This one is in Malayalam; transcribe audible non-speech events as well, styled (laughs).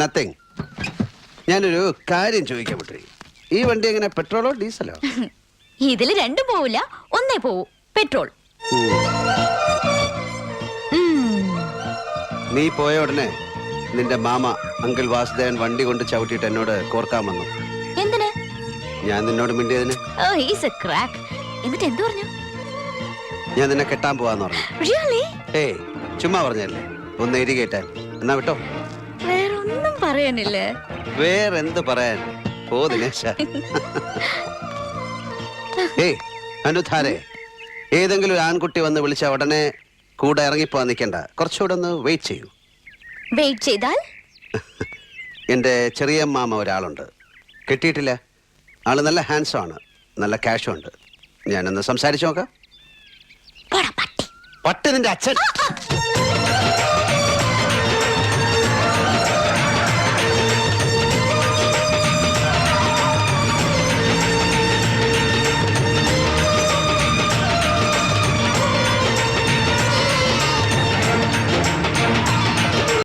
നത്തിങ് ഞാനൊരു കാര്യം ചോദിക്കാൻ പറ്റി ഈ വണ്ടി എങ്ങനെ പെട്രോളോ ഡീസലോ? (laughs) ഇതിൽ രണ്ടും പോവില്ല ഒന്നേ പോവൂ. പെട്രോൾ. നീ പോയ ഉടനെ നിന്റെ മാമ അങ്കിൾ വാസുദേവൻ വണ്ടി കൊണ്ട് ചവിട്ടിട്ട് എന്നോട് കോർക്കാൻ വന്നു. എന്തിന്? ഞാൻ നിന്നോട് മിണ്ടിയതിന്. ക്രാക്ക് എന്നിട്ട് എന്ത് പറഞ്ഞു? ഞാൻ നിന്നെ കെട്ടാൻ പോവാന്ന് പറഞ്ഞു. ഏയ് ചുമ്മാ പറഞ്ഞല്ലേ? ഒന്ന് എരി കേട്ടാൻ എന്നാ വിട്ടോ? വേറെ ഒന്നും പറയാനില്ല? വേറെന്ത് പറയാൻ? ഓ ദിനേശ. ഏയ് അനുധാരെ ഏതെങ്കിലും ഒരു ആൺകുട്ടി വന്ന് വിളിച്ച ഉടനെ കൂടെ ഇറങ്ങിപ്പോവാൻ നിൽക്കണ്ട കുറച്ചുകൂടെ ഒന്ന് വെയിറ്റ് ചെയ്യൂ. വെയിറ്റ് ചെയ്താൽ? എന്റെ ചെറിയ മാമ ഒരാളുണ്ട്. കിട്ടിയിട്ടില്ല. ആൾ നല്ല ഹാൻഡ്സം ആണ്. നല്ല ക്യാഷും ഉണ്ട്. ഞാനൊന്ന് സംസാരിച്ചു നോക്കാം. പോടാ പട്ടി. നിന്റെ അച്ഛൻ.